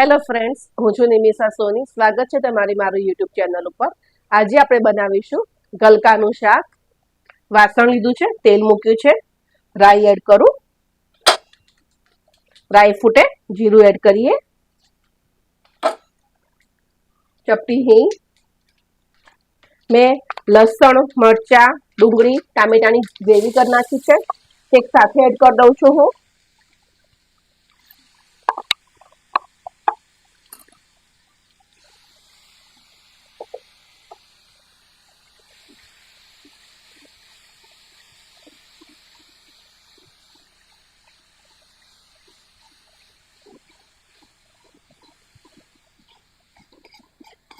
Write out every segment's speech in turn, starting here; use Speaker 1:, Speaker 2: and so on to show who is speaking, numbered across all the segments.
Speaker 1: Hello friends, હું છું નિમિષા સોની. સ્વાગત છે તમારી મારું યુટ્યુબ ચેનલ ઉપર. આજે આપણે બનાવીશું ગલકાનું શાક. વાસણ લીધું છે, તેલ મૂક્યું છે. રાઈ એડ કરું. રાઈ ફૂટે, જીરું એડ કરીએ. ચપટી હિંગ. મેં લસણ, મરચા, ડુંગળી, ટામેટાની ગ્રેવી કરી નાખી છે. એક સાથે એડ કરી દઉં છું હું.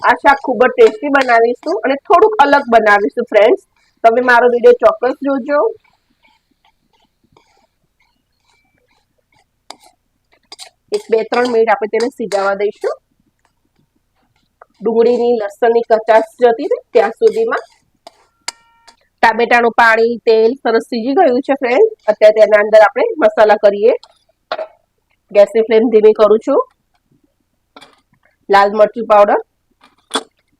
Speaker 1: આ શાક ખૂબ જ ટેસ્ટી બનાવીશું અને થોડુંક અલગ બનાવીશું ફ્રેન્ડ્સ તમે મારો વીડિયો ચોક્કસ જોજો. એક, બે, ત્રણ મિનિટ આપણે તેને સીજાવા દઈશું. ડુંગળીની, લસણની કચાશ જતી ને, ત્યાં સુધીમાં. ટામેટાનું પાણી, તેલ સરસ સીજી ગયું છે ફ્રેન્ડ અત્યારે તેના અંદર આપણે મસાલા કરીએ. ગેસની ફ્લેમ ધીમી કરું છું. લાલ મરચું પાવડર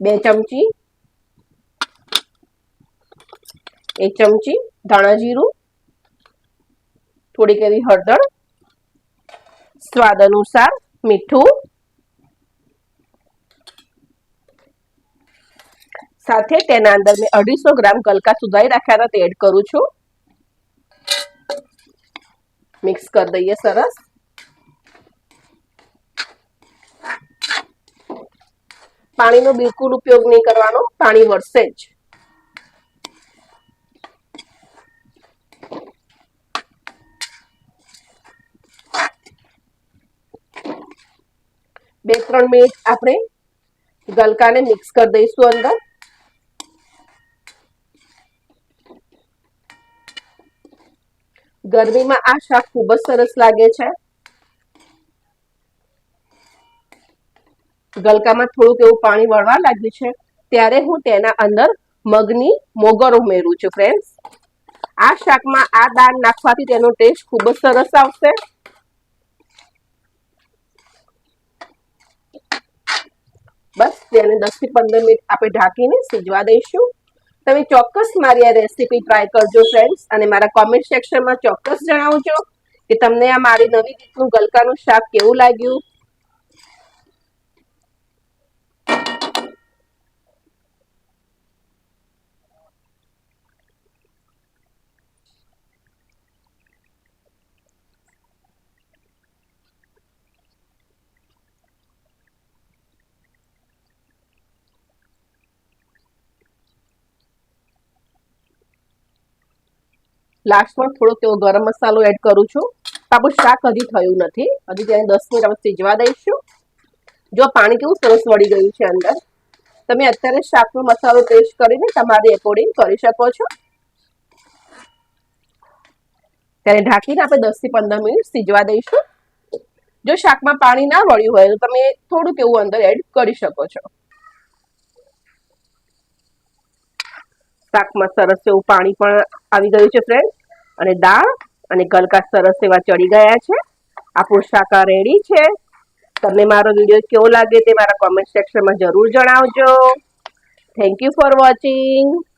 Speaker 1: બે ચમચી, એક ચમચી ધાણા જીરું, થોડીક એવી હળદર, સ્વાદ અનુસાર મીઠું, સાથે તેના અંદર મેં અઢીસો ગ્રામ ગલકા સુધારી રાખ્યા હતા એડ કરું છું. મિક્સ કરી દઈએ સરસ. પાણીનો બિલકુલ ઉપયોગ નહીં કરવાનો, પાણી વરસે જ. બે ત્રણ મિનિટ આપણે ગલકાને મિક્સ કરી દઈશું અંદર. ગરમીમાં આ શાક ખૂબ જ સરસ લાગે છે. ગલકામાં થોડુંક એવું પાણી વળવા લાગ્યું છે, ત્યારે હું તેના અંદર મગની મોગર ઉમેરું છું ફ્રેન્ડ્સ આ શાકમાં આ દાળ નાખવાથી તેનો ટેસ્ટ ખૂબ જ સરસ આવશે. બસ, તેને દસથી પંદર મિનિટ આપણે ઢાંકીને સીજવા દઈશું. તમે ચોક્કસ મારી આ રેસીપી ટ્રાય કરજો ફ્રેન્ડ્સ અને મારા કોમેન્ટ સેક્શનમાં ચોક્કસ જણાવજો કે તમને આ મારી નવી રીતનું ગલકાનું શાક કેવું લાગ્યું? લાસ્ટમાં થોડોક તેવો ગરમ મસાલો એડ કરું છું. આપણું શાક હજી થયું નથી. હજી તેને દસ મિનિટ આપણે સીજવા દઈશું. જો પાણી કેવું સરસ વળી ગયું છે અંદર. તમે અત્યારે શાકનો મસાલો ટેસ્ટ કરીને તમારી એકોર્ડિંગ કરી શકો છો. ત્યારે ઢાંકીને આપણે દસથી પંદર મિનિટ સીજવા દઈશું. જો શાકમાં પાણી ના વળ્યું હોય તો તમે થોડુંક એવું અંદર એડ કરી શકો છો. શાકમાં સરસ એવું પાણી પણ આવી ગયું છે ફ્રેન્ડ અને દાળ અને ગલકા સરસ એવા ચડી ગયા છે. આ શાક રેડી છે. તમને મારો વીડિયો કેવો લાગે તે મારા કોમેન્ટ સેક્શનમાં જરૂર જણાવજો. Thank you for watching